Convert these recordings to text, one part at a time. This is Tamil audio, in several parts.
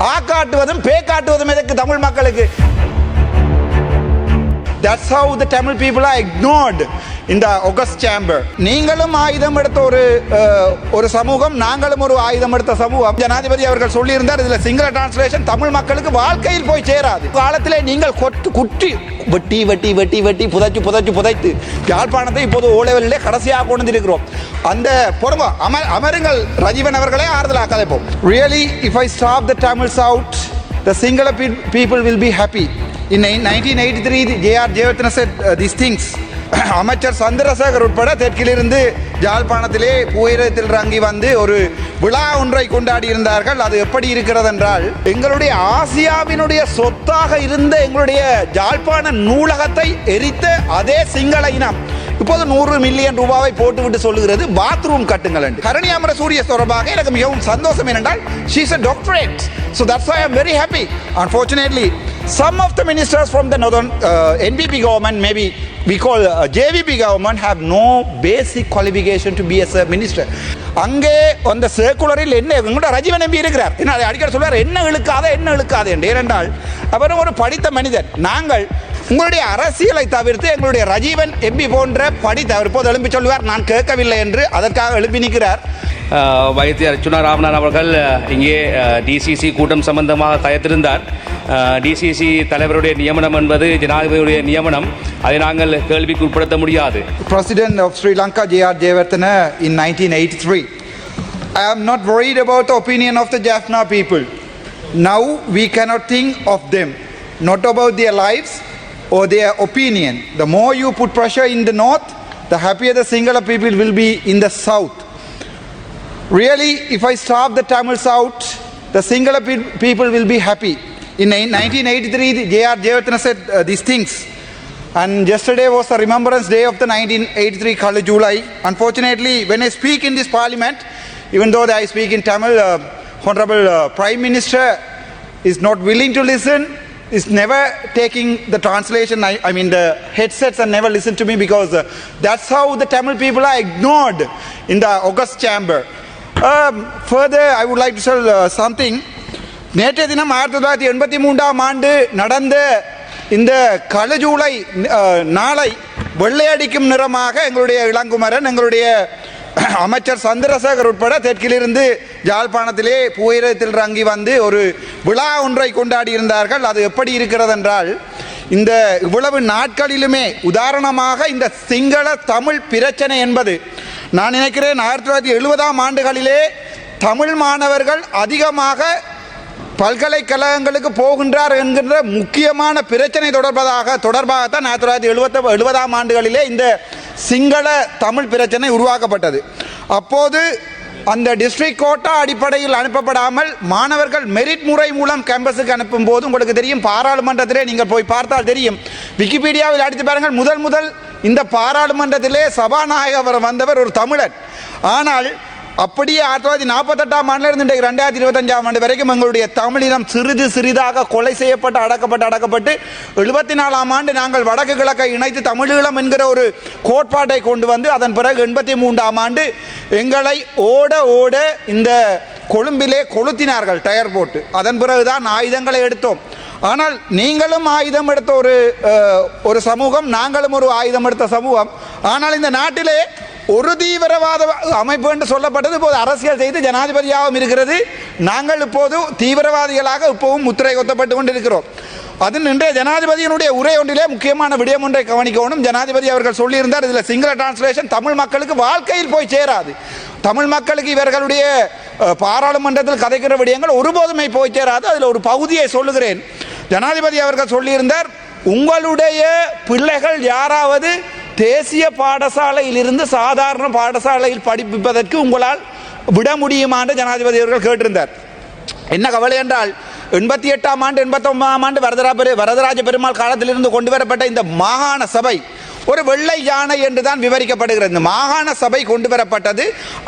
ஆ காட்டுவதும் பே காட்டுவதும் எதற்கு தமிழ் மக்களுக்கு? That's how the Tamil people are ignored இந்த the சேம்பர் நீங்களும் ஆயுதம் எடுத்த ஒரு ஒரு சமூகம் நாங்களும் ஒரு ஆயுதம் எடுத்த சமூகம். ஜனாதிபதி அவர்கள் சொல்லியிருந்தார் இதில் சிங்கள டிரான்ஸ்லேஷன் தமிழ் மக்களுக்கு வாழ்க்கையில் போய் சேராது. காலத்திலே நீங்கள் கொட்டு குட்டி வெட்டி வெட்டி வெட்டி வெட்டி புதைச்சு புதைச்சு புதைத்து யாழ்ப்பாணத்தை இப்போது ஓ லெவலிலே கடைசியாக கொண்டு வந்திருக்கிறோம். அந்த பொறுங்க அமர் அமருங்கள் ரஜீவன் அவர்களே ஆறுதலாக கதைப்போம் really if I stop the Tamils out the Sinhala people will be happy. In nineteen 1983, J.R. JR said uh, these things. அமைச்சர் சந்திரசேகர் உட்பட தெற்கிலிருந்து ஜாழ்ப்பாணத்திலே புயலத்தில் இறங்கி வந்து ஒரு விழா ஒன்றை கொண்டாடி இருந்தார்கள் அது எப்படி இருக்கிறது என்றால் எங்களுடைய ஆசியாவினுடைய சொத்தாக இருந்த எங்களுடைய ஜாழ்ப்பாண நூலகத்தை எரித்த அதே சிங்கள இனம். இப்போது நூறு மில்லியன் ரூபாவை போட்டுவிட்டு சொல்லுகிறது பாத்ரூம் கட்டுங்கள் என்று. கரணி அமர சூரிய தொடர்பாக எனக்கு மிகவும் சந்தோஷம் என்னென்றால் she's a doctorate so that's I am very happy unfortunately some of the ministers from the northern uh, NBP government maybe we call uh, jvp government have no basic qualification to be as a minister. அங்கே அந்த சர்க்குலரில் என்ன எங்களோட ரஜீவன் எம்பி இருக்கிறார். என்ன அதை அடிக்கடி சொல்வார் என்ன இழுக்காத என்ன இழுக்காது என்று. ஏனென்றால் அவர் ஒரு படித்த மனிதர். நாங்கள் உங்களுடைய அரசியலை தவிர்த்து எங்களுடைய ரஜீவன் எம்பி போன்ற படித்த அவர் இப்போது எழும்பி சொல்லுவார் நான் கேட்கவில்லை என்று அதற்காக எழுப்பி நிற்கிறார். வைத்தியர் அர்ச்சுனா ராமநாதன் அவர்கள் இங்கே டிசிசி கூட்டம் சம்பந்தமாக தயத்திருந்தார். டிசிசி தலைவருடைய நியமனம் என்பது ஜனாதிபதியுடைய நியமனம் அதை நாங்கள் கேள்விக்கு உட்படுத்த முடியாது President of Sri Lanka, J.R. Jayawardena, in 1983. I am not worried about the opinion of the Jaffna people. Now we cannot think of them, not about their lives or their opinion. The more you put pressure in the north, the happier the Sinhala people will be in the south. Really, if I starve the Tamils out, the Sinhala pe- people will be happy. In 1983, J.R. Jayawardena said uh, these things. And yesterday was the Remembrance Day of the 1983 Kala July. Unfortunately, when I speak in this parliament, even though I speak in Tamil, uh, Honorable uh, Prime Minister is not willing to listen, is never taking the translation, I, I mean the headsets and never listen to me because uh, that's how the Tamil people are ignored in the August chamber. Um, further, I would like to tell uh, something. நேற்றைய தினம் ஆயிரத்தி தொள்ளாயிரத்தி எண்பத்தி மூன்றாம் ஆண்டு நடந்த இந்த கழுஜூலை நாளை வெள்ளையடிக்கும் நிறமாக எங்களுடைய இளங்குமரன் எங்களுடைய அமைச்சர் சந்திரசேகர் உட்பட தெற்கிலிருந்து யாழ்ப்பாணத்திலே புயலத்தில் இறங்கி வந்து ஒரு விழா ஒன்றை கொண்டாடி இருந்தார்கள் அது எப்படி இருக்கிறது என்றால் இந்த இவ்வளவு நாட்களிலுமே உதாரணமாக இந்த சிங்கள தமிழ் பிரச்சனை என்பது நான் நினைக்கிறேன் ஆயிரத்தி தொள்ளாயிரத்தி எழுபதாம் ஆண்டுகளிலே தமிழ் மாணவர்கள் அதிகமாக பல்கலைக்கழகங்களுக்கு போகின்றார் என்கின்ற முக்கியமான பிரச்சனை தொடர்பதாக தொடர்பாகத்தான் ஆயிரத்தி தொள்ளாயிரத்தி எழுபத்த எழுபதாம் ஆண்டுகளிலே இந்த சிங்கள தமிழ் பிரச்சனை உருவாக்கப்பட்டது. அப்போது அந்த டிஸ்ட்ரிக்ட் கோட்டா அடிப்படையில் அனுப்பப்படாமல் மாணவர்கள் மெரிட் முறை மூலம் கேம்பஸுக்கு அனுப்பும் போது உங்களுக்கு தெரியும் பாராளுமன்றத்திலே நீங்கள் போய் பார்த்தால் தெரியும். விக்கிபீடியாவில் அடித்து பாருங்கள் முதல் முதல் இந்த பாராளுமன்றத்திலே சபாநாயகர் வந்தவர் ஒரு தமிழர் ஆனால் அப்படியே ஆயிரத்தி தொள்ளாயிரத்தி நாற்பத்தெட்டாம் ஆண்டுலேருந்து இன்றைக்கு ரெண்டாயிரத்தி இருபத்தஞ்சாம் ஆண்டு வரைக்கும் எங்களுடைய தமிழினம் சிறிது சிறிதாக கொலை செய்யப்பட்டு அடக்கப்பட்டு அடக்கப்பட்டு எழுபத்தி நாலாம் ஆண்டு நாங்கள் வடக்கு கிழக்கை இணைத்து தமிழீழம் என்கிற ஒரு கோட்பாட்டை கொண்டு வந்து அதன் பிறகு எண்பத்தி மூன்றாம் ஆண்டு எங்களை ஓட ஓட இந்த கொழும்பிலே கொளுத்தினார்கள் டயர் போட்டு. அதன் பிறகுதான் ஆயுதங்களை எடுத்தோம். ஆனால் நீங்களும் ஆயுதம் எடுத்த ஒரு ஒரு சமூகம் நாங்களும் ஒரு ஆயுதம் எடுத்த சமூகம். ஆனால் இந்த நாட்டிலே ஒரு தீவிரவாத அமைப்பு என்று சொல்லப்பட்டது. இப்போது அரசியல் செய்து ஜனாதிபதியாகவும் இருக்கிறது. நாங்கள் இப்போது தீவிரவாதிகளாக இப்போவும் முத்திரை கொத்தப்பட்டு கொண்டிருக்கிறோம். அது இன்றைய ஜனாதிபதியினுடைய உரை ஒன்றிலே முக்கியமான விடயம் ஒன்றை கவனிக்கணும். ஜனாதிபதி அவர்கள் சொல்லியிருந்தார் இதில் சிங்கள டிரான்ஸ்லேஷன் தமிழ் மக்களுக்கு வாழ்க்கையில் போய் சேராது. தமிழ் மக்களுக்கு இவர்களுடைய பாராளுமன்றத்தில் கதைக்கிற விடயங்கள் ஒருபோதுமே போய் சேராது. அதில் ஒரு பகுதியை சொல்லுகிறேன். ஜனாதிபதி அவர்கள் சொல்லியிருந்தார் உங்களுடைய பிள்ளைகள் யாராவது தேசிய பாடசாலையிலிருந்து சாதாரண பாடசாலையில் படிப்பதற்கு உங்களால் விட முடியுமான்னு ஜனாதிபதி அவர்கள் கேட்டிருந்தார். என்ன கவலை என்றால் எண்பத்தி எட்டாம் ஆண்டு எண்பத்தி ஒன்பதாம் ஆண்டு வரதரா பெரு வரதராஜ பெருமாள் காலத்திலிருந்து கொண்டு வரப்பட்ட இந்த மாகாண சபை ஒரு வெள்ளை யானை என்று தான் விவரிக்கப்படுகிறது. இந்த மாகாண சபை கொண்டு வரப்பட்டது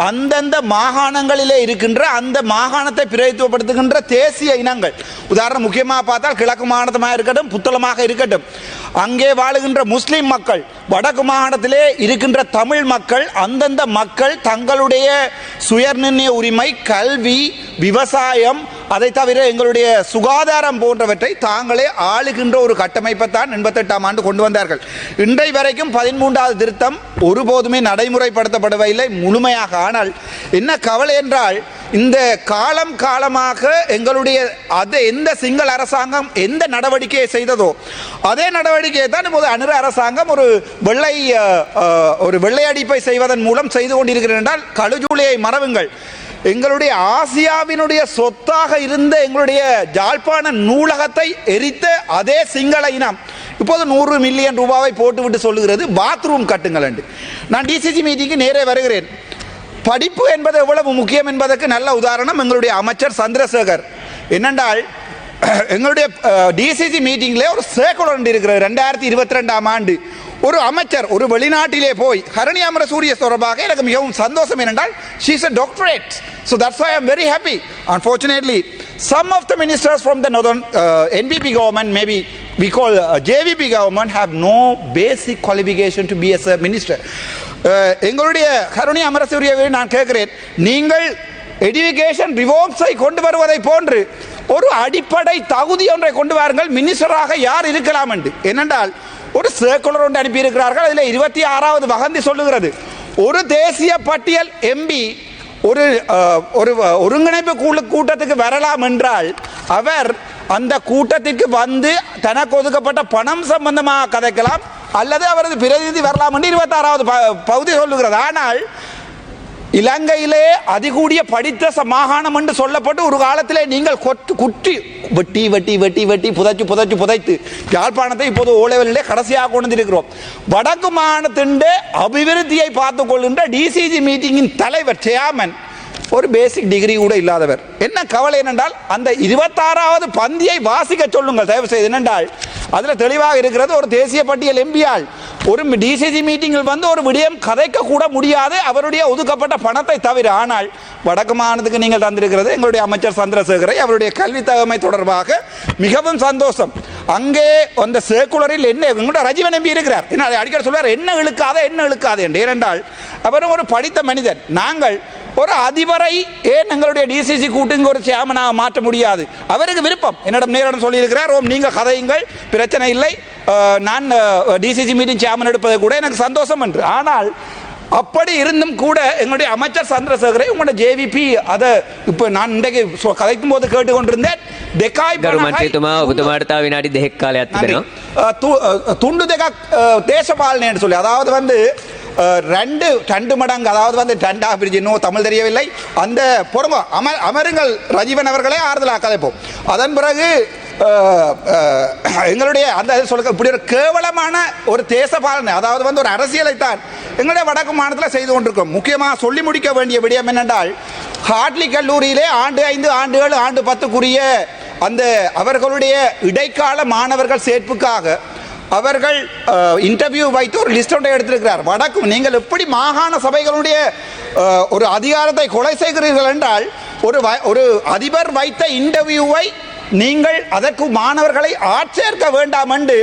அந்தந்த மாகாணங்களிலே இருக்கின்ற அந்த மாகாணத்தை பிரதித்துவப்படுத்துகின்ற தேசிய இனங்கள். உதாரணம் முக்கியமாக பார்த்தால் கிழக்கு மாகாணமாக இருக்கட்டும் புத்தளமாக இருக்கட்டும். அங்கே வாழுகின்ற முஸ்லிம் மக்கள் வடக்கு மாகாணத்திலே இருக்கின்ற தமிழ் மக்கள் அந்தந்த மக்கள் தங்களுடைய சுயநிர்ணய உரிமை கல்வி விவசாயம் அதை தவிர எங்களுடைய சுகாதாரம் போன்றவற்றை தாங்களே ஆளுகின்ற ஒரு கட்டமைப்பை தான் எண்பத்தெட்டாம் ஆண்டு கொண்டு வந்தார்கள். இன்றை வரைக்கும் பதிமூன்றாவது திருத்தம் ஒருபோதுமே நடைமுறைப்படுத்தப்படவில்லை முழுமையாக. ஆனால் என்ன கவலை என்றால் இந்த காலம் காலமாக எங்களுடைய அது எந்த சிங்கள அரசாங்கம் எந்த நடவடிக்கையை செய்ததோ அதே நடவடிக்கையை தான் இப்போது அனுர அரசாங்கம் ஒரு வெள்ளை ஒரு வெள்ளையடிப்பை செய்வதன் மூலம் செய்து கொண்டிருக்கிறது என்றால் கழுஜூலியை மறவுங்கள். எங்களுடைய ஆசியாவினுடைய சொத்தாக இருந்த எங்களுடைய ஜாழ்ப்பாண நூலகத்தை எரித்த அதே சிங்கள இனம். இப்போது நூறு மில்லியன் ரூபாவை போட்டுவிட்டு சொல்லுகிறது பாத்ரூம் கட்டுங்கள் என்று. நான் டிசிசி மீட்டிங்கு நேரே வருகிறேன். படிப்பு என்பது எவ்வளவு முக்கியம் என்பதற்கு நல்ல உதாரணம் எங்களுடைய அமைச்சர் சந்திரசேகர். என்னென்றால் எங்களுடைய டிசிசி மீட்டிங்கில் ஒரு சேக்குலர் ஒன்று இருக்கிறது ரெண்டாயிரத்தி இருபத்தி ரெண்டாம் ஆண்டு. ஒரு அமைச்சர் ஒரு வெளிநாட்டிலே போய் ஹரணி அமர சூரிய தொடர்பாக எனக்கு மிகவும் சந்தோஷம் என்னென்றால் she's a doctorate so that's I am very happy unfortunately some of the ministers from the northern NPP government maybe maybe we call uh, JVP government have no basic qualification to be as a minister. Uh, எங்களுடைய கருணி அமரசூரியவை நான் கேட்கிறேன் நீங்கள் எஜுகேஷன் ரிவோர்ம்ஸை கொண்டு வருவதை போன்று ஒரு அடிப்படை தகுதி ஒன்றை கொண்டு வாருங்கள். மினிஸ்டராக யார் இருக்கலாம் என்று. என்னென்றால் ஒரு சர்க்குலர் ஒன்று அனுப்பியிருக்கிறார்கள். அதில் இருபத்தி ஆறாவது வகந்தி சொல்லுகிறது. ஒரு தேசிய பட்டியல் எம்பி ஒரு ஒரு ஒருங்கிணைப்பு குழு கூட்டத்துக்கு வரலாம் என்றால் அவர் அந்த கூட்டத்திற்கு வந்து தனக்கு ஒதுக்கப்பட்ட பணம் சம்பந்தமாக கதைக்கலாம். அல்லது அவரது பிரதிநிதி வரலாம் என்று இருபத்தாறாவது ப- பகுதி சொல்லுகிறது. ஆனால் இலங்கையிலே அதிகூடிய படித்த ச- மாகாணம் என்று சொல்லப்பட்டு ஒரு காலத்திலே நீங்கள் கொட்டு குட்டி வெட்டி வெட்டி வெட்டி வெட்டி புதைச்சு புதைச்சு புதைத்து யாழ்ப்பாணத்தை இப்போது ஓலைவெளியிலே கடைசியாக கொண்டு இருக்கிறோம் வடக்கு மாகாணத்தின் அபிவிருத்தியை பார்த்துக் கொள்கின்ற டிசிஜி மீட்டிங்கின் தலைவர் சேர்மன் ஒரு பேசிக் டிகிரி கூட இல்லாதவர். என்ன கவலை என்னென்றால் அந்த இருபத்தாறாவது பந்தியை வாசிக்க சொல்லுங்கள். தயவு செய்து என்னென்றால் அதில் தெளிவாக இருக்கிறது ஒரு தேசிய பட்டியல் எம்பியால். ஒரு டிசிசி மீட்டிங்கில் வந்து ஒரு விடயம் கதைக்க கூட முடியாது. அவருடைய ஒதுக்கப்பட்ட பணத்தை தவிர. ஆனால் வடக்கு மாநிலத்துக்கு நீங்கள் தந்திருக்கிறது எங்களுடைய அமைச்சர் சந்திரசேகரை. அவருடைய கல்வி தகமை தொடர்பாக மிகவும் சந்தோஷம். அங்கே அந்த சேக்குலரில் என்ன எங்களோட ரஜீவன் எம்பி இருக்கிறார். என்ன அதை அடிக்கடி சொல்வார் என்ன இழுக்காத என்ன இழுக்காது என்று. ஏனென்றால் அவரும் ஒரு படித்த மனிதன் நாங்கள் ஒரு அதிபரை ஏன் எங்களுடைய டிசிசி கூட்டுங்க ஒரு சேமனாக மாற்ற முடியாது? அவருக்கு விருப்பம். என்னிடம் நேரடன் சொல்லியிருக்கிறார் ஓம் நீங்கள் கதையுங்கள் பிரச்சனை இல்லை. நான் டிசிசி மீட்டிங் சேமன் எடுப்பது கூட எனக்கு சந்தோஷம் என்று. ஆனால் அப்படி இருந்தும் கூட எங்களுடைய அமைச்சர் சந்திரசேகரை உங்களோட ஜேவிபி அதை இப்போ நான் இன்றைக்கு கதைக்கும் போது கேட்டுக்கொண்டிருந்தேன். துண்டு தேசபாலனை சொல்லி அதாவது வந்து ரெண்டு ரெண்டு மடங்கு அதாவது வந்து ரெண்டா பிரிஞ்சு இன்னும் தமிழ் தெரியவில்லை. அந்த பொறுங்க அமர் அமருங்கள் ரஜீவன் அவர்களே ஆறுதலாக கதைப்போம் அதன் பிறகு எங்களுடைய அந்த சொல்ல இப்படி ஒரு கேவலமான ஒரு தேசபாலனை அதாவது வந்து ஒரு அரசியலை தான் எங்களுடைய வடக்கு மாநிலத்தில் செய்து கொண்டிருக்கோம். முக்கியமாக சொல்லி முடிக்க வேண்டிய விடயம் என்னென்றால் ஹாட்லி கல்லூரியிலே ஆண்டு ஐந்து ஆண்டு ஏழு ஆண்டு பத்துக்குரிய அந்த அவர்களுடைய இடைக்கால மாணவர்கள் சேர்ப்புக்காக அவர்கள் இன்டர்வியூ வைத்து ஒரு லிஸ்ட் ஒன்றை எடுத்திருக்கிறார். வடக்கு நீங்கள் எப்படி மாகாண சபைகளுடைய ஒரு அதிகாரத்தை கொலை செய்கிறீர்கள் என்றால் ஒரு வ- ஒரு அதிபர் வைத்த இன்டர்வியூவை நீங்கள் அதற்கு மாணவர்களை ஆட்சேர்க்க வேண்டாம் என்று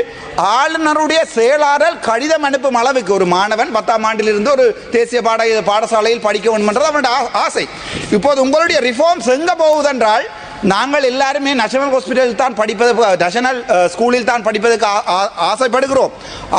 ஆளுநருடைய செயலாளர் கடிதம் அனுப்பும் அளவுக்கு ஒரு மாணவன் பத்தாம் ஆண்டிலிருந்து ஒரு தேசிய பாட பாடசாலையில் படிக்க வேண்டும் என்றது அவனுடைய ஆசை. இப்போது உங்களுடைய ரிஃபார்ம்ஸ் எங்கே போகுதென்றால் நாங்கள் எல்லாருமே நேஷனல் ஹாஸ்பிட்டலில் தான் படிப்பது நேஷனல் ஸ்கூலில் தான் படிப்பதற்கு ஆசைப்படுகிறோம்.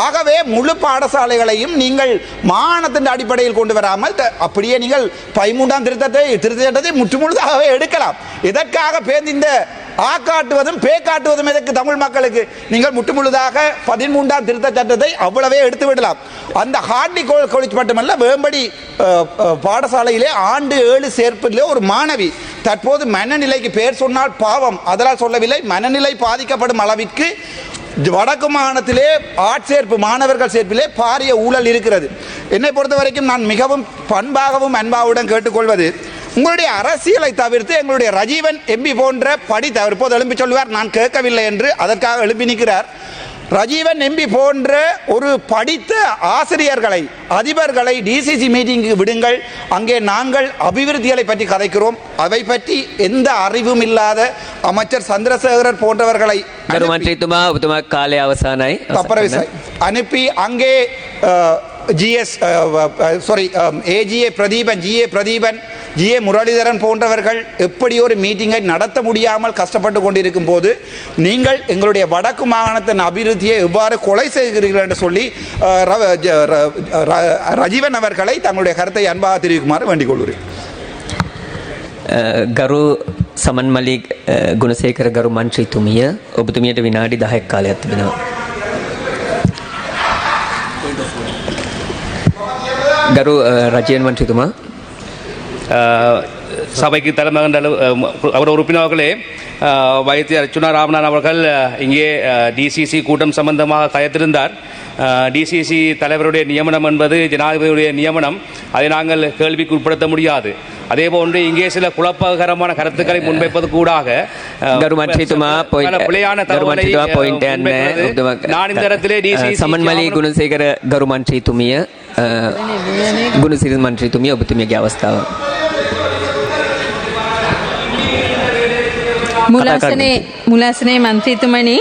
ஆகவே முழு பாடசாலைகளையும் நீங்கள் மானத்தின் அடிப்படையில் கொண்டு வராமல் த- அப்படியே நீங்கள் பதிமூன்றாம் திருத்தத்தை திருத்த சட்டத்தை முற்றுமுழுதாகவே எடுக்கலாம். இதற்காக பேருந்து இந்த ஆ காட்டுவதும் பே காட்டுவதும் எதற்கு தமிழ் மக்களுக்கு? நீங்கள் முற்றுமுழுதாக பதிமூன்றாம் திருத்த சட்டத்தை அவ்வளவே எடுத்து விடலாம் அந்த ஹார்டி காலேஜ் மட்டுமல்ல வேம்படி பாடசாலையிலே ஆண்டு ஏழு சேர்ப்பிலே ஒரு மாணவி தற்போது மனநிலைக்கு பேர் சொன்னால் பாவம். அதனால் சொல்லவில்லை. மனநிலை பாதிக்கப்படும் அளவிற்கு வடக்கு மாகாணத்திலே ஆட்சேர்ப்பு மாணவர்கள் சேர்ப்பிலே பாரிய ஊழல் இருக்கிறது. என்னை பொறுத்த வரைக்கும் நான் மிகவும் பண்பாகவும் அன்பாவுடன் கேட்டுக்கொள்வது உங்களுடைய அரசியலை தவிர்த்து எங்களுடைய ரஜீவன் எம்பி போன்ற படி தவிர்ப்போது எழும்பி சொல்வார். நான் கேட்கவில்லை என்று அதற்காக எழுப்பி நிற்கிறார். ரஜீவன் எம்பி போன்ற ஒரு படித்த ஆசிரியர்களை அதிபர்களை டிசிசி மீட்டிங்கு விடுங்கள். அங்கே நாங்கள் அபிவிருத்திகளை பற்றி கதைக்கிறோம். அவை பற்றி எந்த அறிவும் இல்லாத அமைச்சர் சந்திரசேகரர் போன்றவர்களை அனுப்பி அங்கே GS sorry a GA Pradeepan GA Pradeepan G A Muralitharan போன்றவர்கள் எப்படி ஒரு மீட்டிங்கை நடத்த முடியாமல் கஷ்டப்பட்டு கொண்டிருக்கும் போது நீங்கள் எங்களுடைய வடக்கு மாகாணத்தின் அபிவிருத்தியை எவ்வாறு கொலை செய்கிறீர்கள் என்று சொல்லி அஹ், ர- ஜ- ர- ர- ரஜீவன் அவர்களை தங்களுடைய கருத்தை அன்பாக தெரிவிக்குமாறு வேண்டிக் கொள்கிறேன் අ, ගරු සමන්මලි අ, ගුණසේකර ගරු මන්ත්‍රීතුමිය ඔබතුමියට විනාඩි 10ක් කාලයක් තිබෙනවා. ගරු අ, රජයන් මන්ත්‍රීතුමා அஹ், சபைக்கு தலைமகன் அவர் உறுப்பினர்களே வைத்திய அர்ச்சுனா ராமநாதன் அவர்கள் இங்கே டிசிசி கூட்டம் சம்பந்தமாக கயத்திருந்தார். டிசிசி தலைவருடைய நியமனம் என்பது ஜனாதிபதியுடைய நியமனம். அதை நாங்கள் கேள்விக்கு உட்படுத்த முடியாது. அதே போன்று இங்கே சில குழப்பகரமான கருத்துக்களை முன்வைப்பது கூடாக நான் இந்த இடத்திலே டிசி ಸಮನ್ಮಲಿ குணசேகர ಗರುಮಾಂಚಿ ತುಮಿಯ ගුණසිරි මන්ත්‍රීතුමිය ඔබතුමියගේ අවස්ථාව. මුලසනේ මුලසනේ මන්ත්‍රීතුමනි